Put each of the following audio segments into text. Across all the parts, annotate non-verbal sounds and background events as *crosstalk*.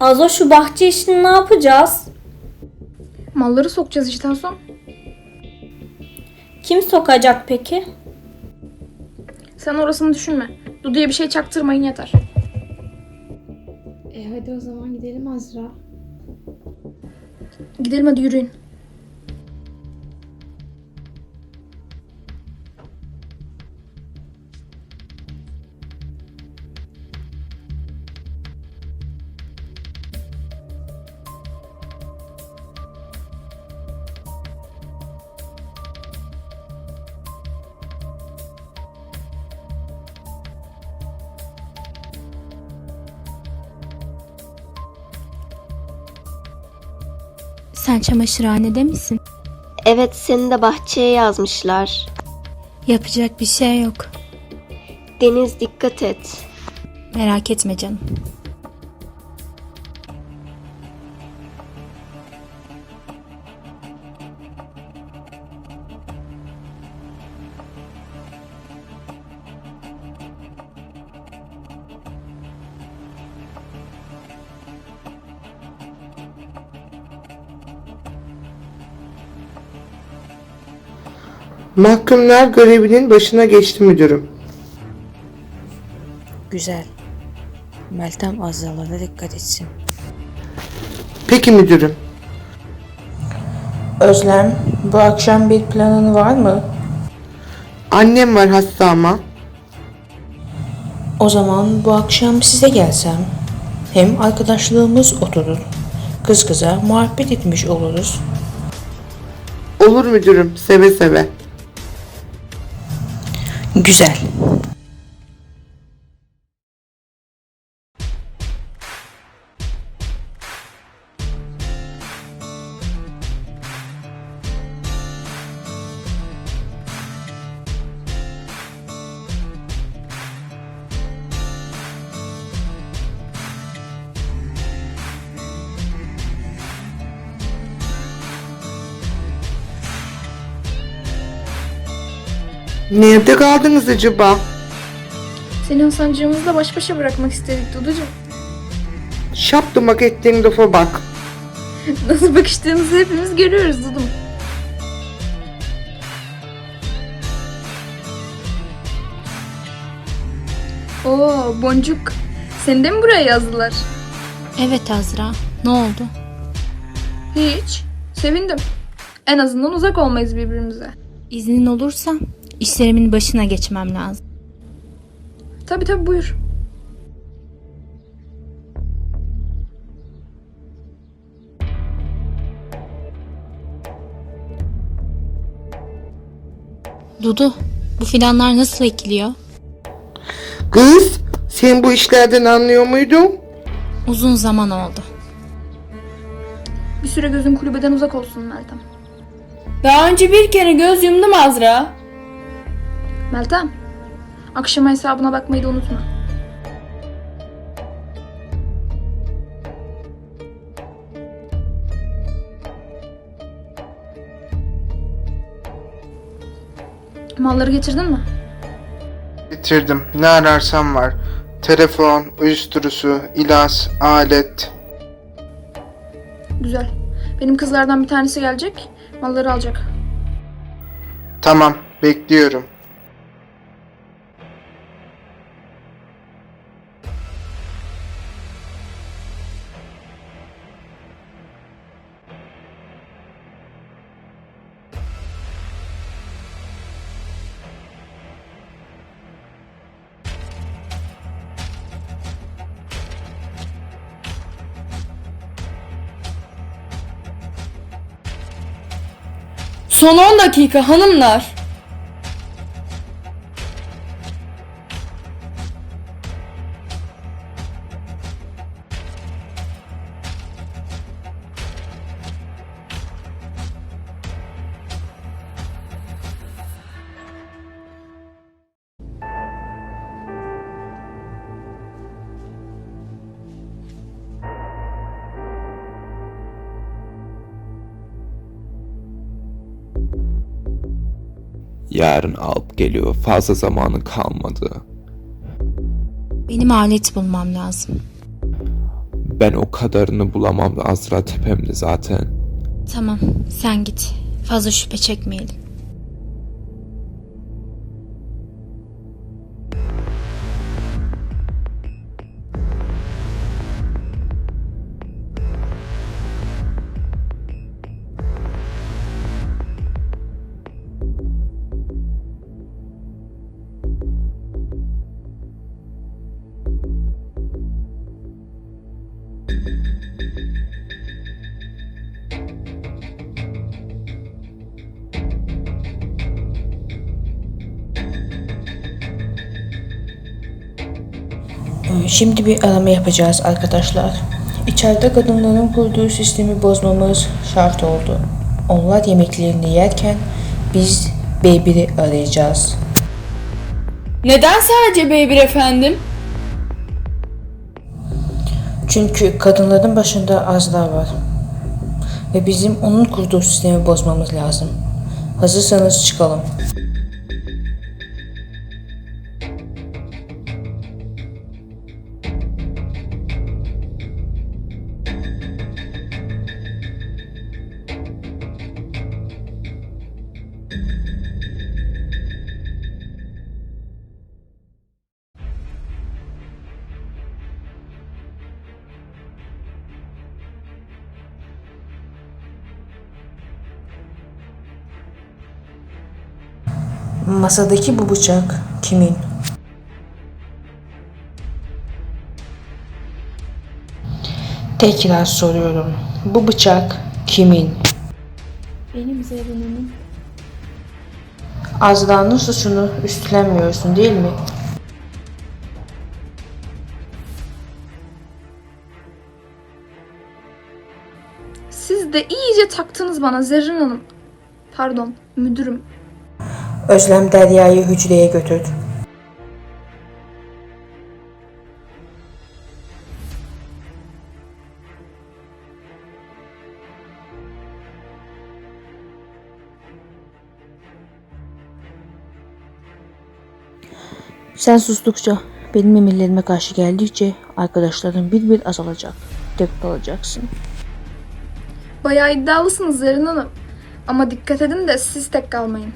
Azo şu bahçe işini ne yapacağız? Malları sokacağız işte son. Kim sokacak peki? Sen orasını düşünme. Dudu'ya bir şey çaktırmayın yeter. E hadi o zaman gidelim Azra. Gidelim hadi yürüyün. Sen çamaşırhanede misin? Evet seni de bahçeye yazmışlar. Yapacak bir şey yok. Deniz dikkat et. Merak etme canım. Mahkumlar görevinin başına geçti müdürüm. Güzel. Meltem Azralara dikkat etsin. Peki müdürüm. Özlem, bu akşam bir planın var mı? Annem var hasta ama. O zaman bu akşam size gelsem. Hem arkadaşlığımız oturur. Kız kıza muhabbet etmiş oluruz. Olur müdürüm seve seve. Güzel. Nerede kaldınız acaba? Seni Hasancığımızla baş başa bırakmak istedik Duducuğum. Şaptımak ettiğin lafa bak. *laughs* Nasıl bakıştığınızı hepimiz görüyoruz Dudum. Oo Boncuk. Seni de mi buraya yazdılar? Evet Azra. Ne oldu? Hiç. Sevindim. En azından uzak olmayız birbirimize. İznin olursa işlerimin başına geçmem lazım. Tabi tabi buyur. Dudu, bu fidanlar nasıl ekiliyor? Kız sen bu işlerden anlıyor muydun? Uzun zaman oldu. Bir süre gözün kulübeden uzak olsun Meltem. Daha önce bir kere göz yumdum Azra. Meltem. Akşama hesabına bakmayı da unutma. Malları getirdin mi? Bitirdim. Ne ararsam var. Telefon, uyuşturucu, ilaç, alet. Güzel. Benim kızlardan bir tanesi gelecek. Malları alacak. Tamam bekliyorum. Son 10 dakika hanımlar. Yarın alıp geliyor. Fazla zamanı kalmadı. Benim alet bulmam lazım. Ben o kadarını bulamam Azra tepemde zaten. Tamam sen git. Fazla şüphe çekmeyelim. Şimdi bir arama yapacağız arkadaşlar. İçeride kadınların kurduğu sistemi bozmamız şart oldu. Onlar yemeklerini yerken biz B1'i arayacağız. Neden sadece B1 efendim? Çünkü kadınların başında Azra var. Ve bizim onun kurduğu sistemi bozmamız lazım. Hazırsanız çıkalım. Masadaki bu bıçak kimin? Tekrar soruyorum. Bu bıçak kimin? Benim Zerrin'in. Azra'nın suçunu üstlenmiyorsun değil mi? Siz de iyice taktınız bana Zerrin Hanım. Pardon müdürüm. Özlem Derya'yı hücreye götür. Sen sustukça, benim emirlerime karşı geldikçe arkadaşların bir bir azalacak. Tek kalacaksın. Bayağı iddialısınız Zerrin Hanım. Ama dikkat edin de siz tek kalmayın.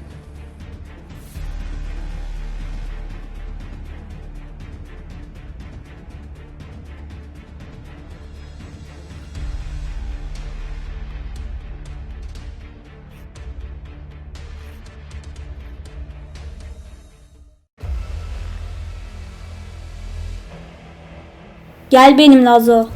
Gel benimle Azo.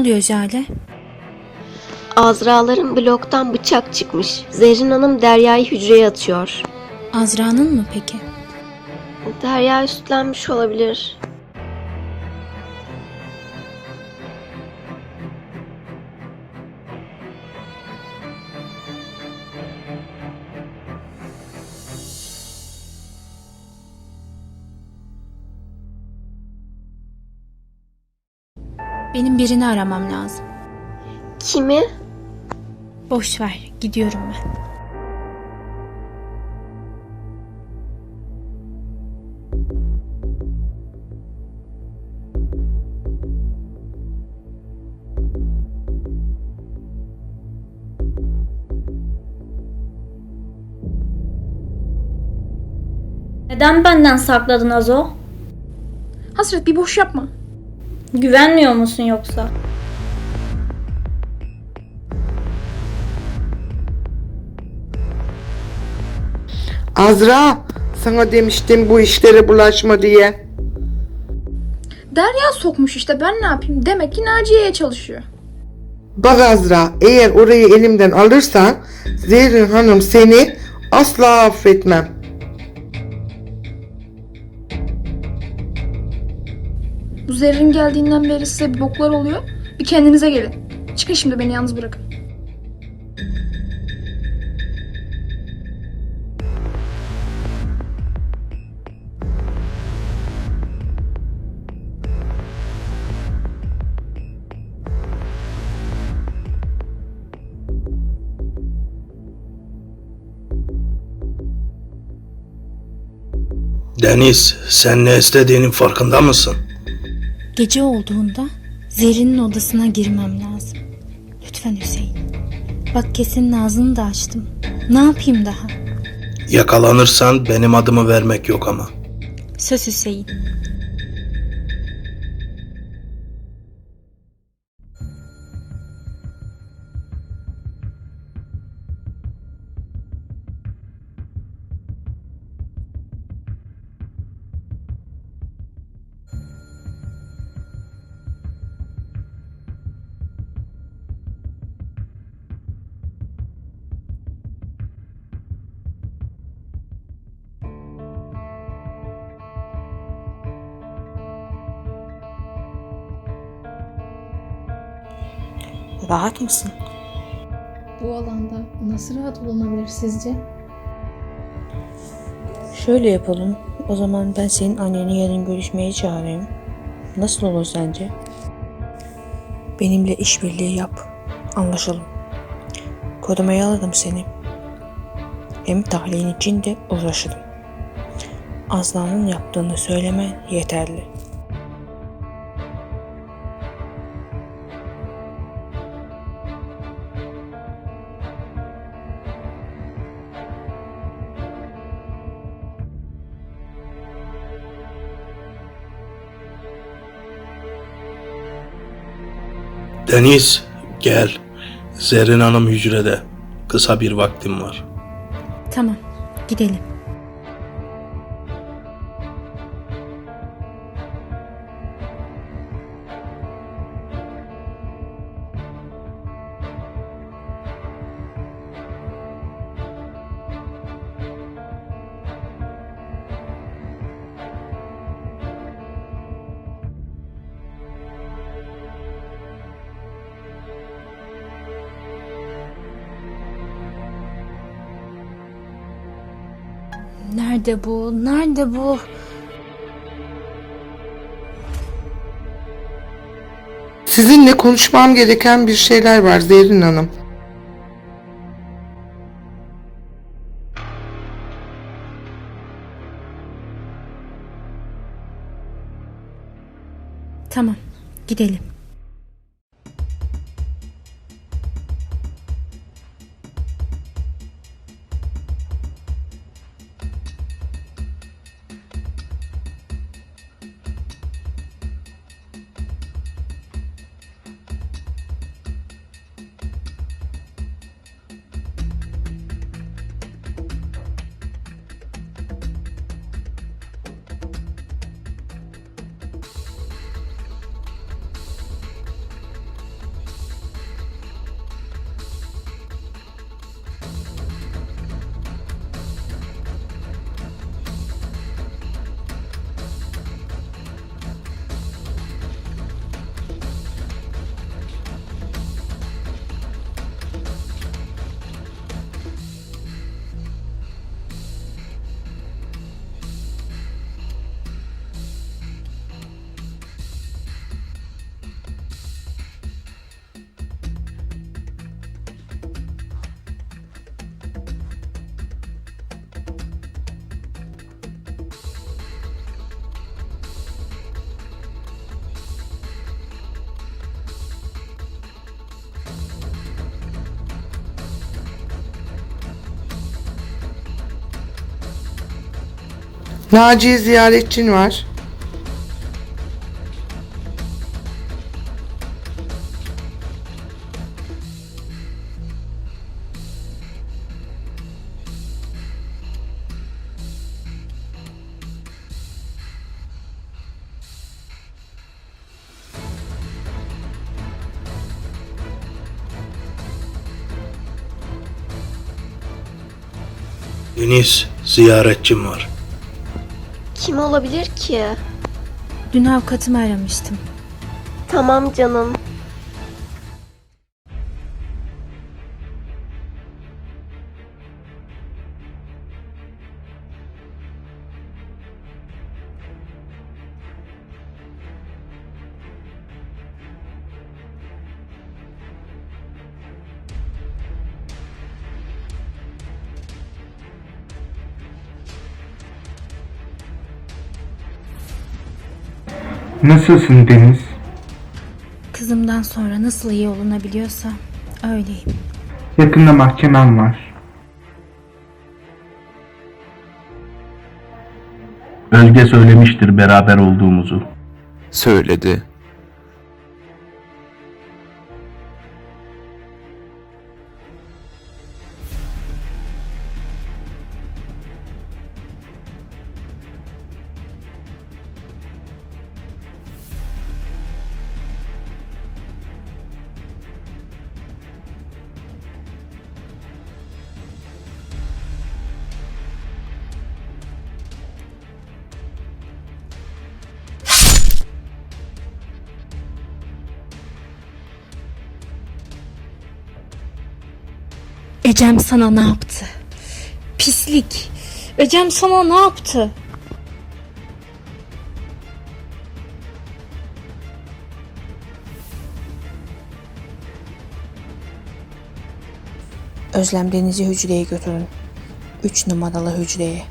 Oluyor Jale? Azraların bloktan bıçak çıkmış. Zerrin Hanım Derya'yı hücreye atıyor. Azra'nın mı peki? Derya üstlenmiş olabilir. Birini aramam lazım. Kimi? Boş ver, gidiyorum ben. Neden benden sakladın Azo? Hasret bir boş yapma. Güvenmiyor musun yoksa? Azra sana demiştim bu işlere bulaşma diye. Derya sokmuş işte ben ne yapayım? Demek ki Naciye'ye çalışıyor. Bak Azra eğer orayı elimden alırsan Zerrin Hanım seni asla affetmem. Zerrin geldiğinden beri size bir boklar oluyor. Bir kendinize gelin. Çıkın şimdi beni yalnız bırakın. Deniz, sen ne istediğinin farkında mısın? Gece olduğunda Zerrin'in odasına girmem lazım. Lütfen Hüseyin. Bak kesin ağzını da açtım. Ne yapayım daha? Yakalanırsan benim adımı vermek yok ama. Söz Hüseyin. Rahat mısın? Bu alanda nasıl rahat olunabilir sizce? Şöyle yapalım. O zaman ben senin anneni yarın görüşmeye çağırayım. Nasıl olur sence? Benimle işbirliği yap. Anlaşalım. Korumaya alırım seni. Hem tahliyin için de uğraşırım. Aslan'ın yaptığını söyleme yeterli. Deniz, gel. Zerrin Hanım hücrede. Kısa bir vaktim var. Tamam, gidelim. Nerede bu? Nerede bu? Sizinle konuşmam gereken bir şeyler var Zerrin Hanım. Naciye ziyaretçin var. Deniz, ziyaretçim var. Kim olabilir ki? Dün avukatımı aramıştım. Tamam canım. Nasılsın Deniz? Kızımdan sonra nasıl iyi olunabiliyorsa öyleyim. Yakında mahkemem var. Özge söylemiştir beraber olduğumuzu. Söyledi. Ecem sana ne yaptı? Pislik. Ecem sana ne yaptı? Özlem Deniz'i hücreye götürün. 3 numaralı hücreye.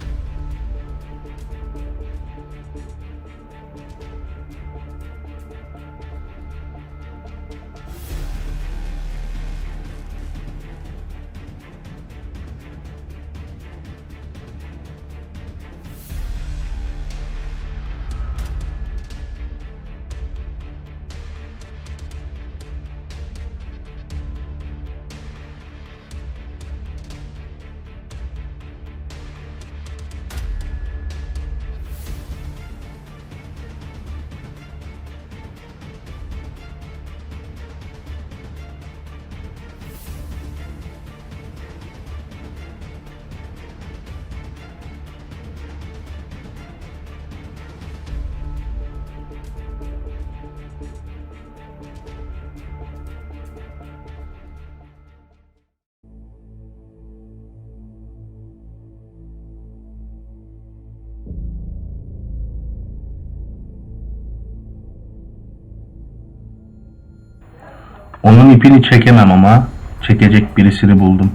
Onun ipini çekemem ama çekecek birisini buldum.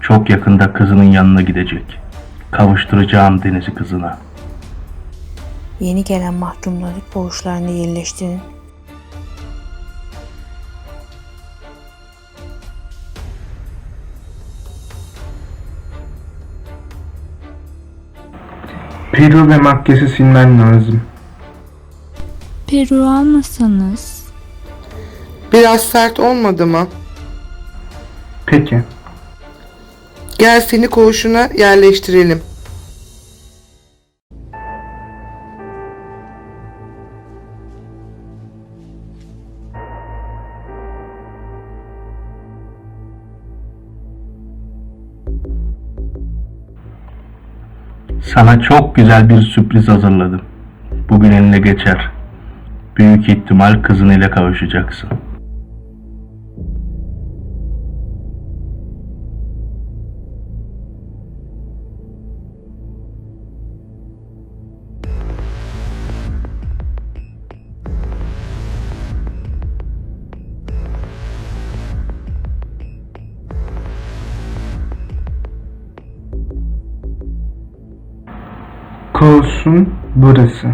Çok yakında kızının yanına gidecek. Kavuşturacağım Deniz'i kızına. Yeni gelen mahkumları koğuşlarına yerleştirin. Peru ve makyajı silmen lazım. Peru almasanız. Biraz sert olmadı mı? Peki. Gel seni koğuşuna yerleştirelim. Sana çok güzel bir sürpriz hazırladım. Bugün eline geçer. Büyük ihtimal kızın ile kavuşacaksın. Koğuşun burası.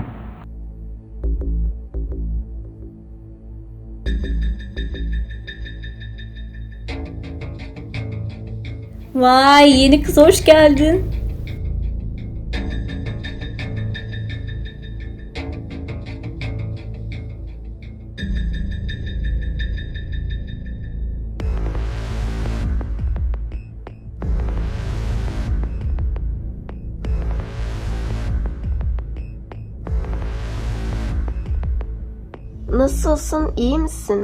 Vay yeni kız hoş geldin. Nasılsın? İyi misin?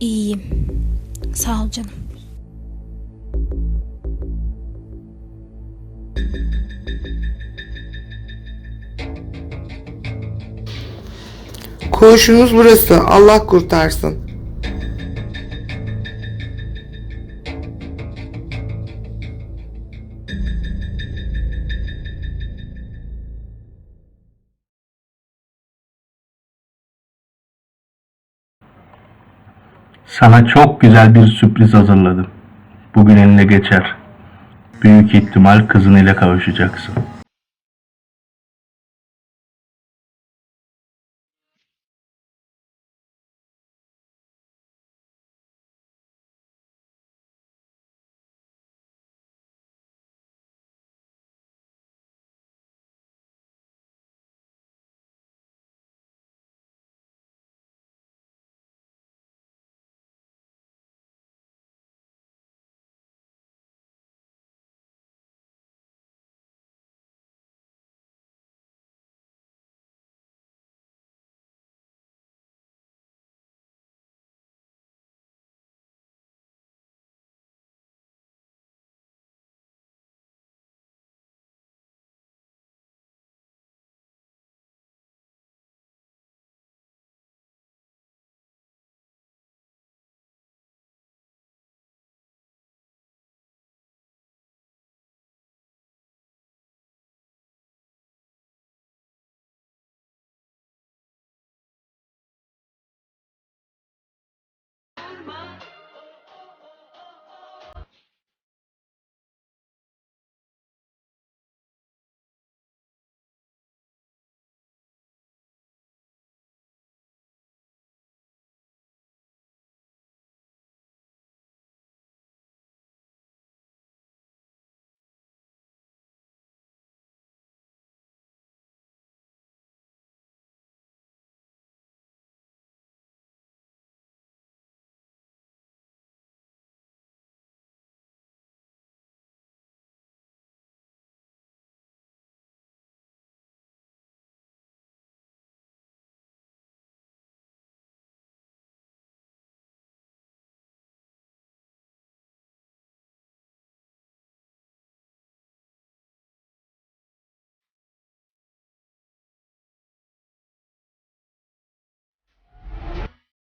İyiyim. Sağ ol canım. Koğuşunuz burası. Allah kurtarsın. Sana çok güzel bir sürpriz hazırladım. Bugün eline geçer. Büyük ihtimal kızın ile kavuşacaksın.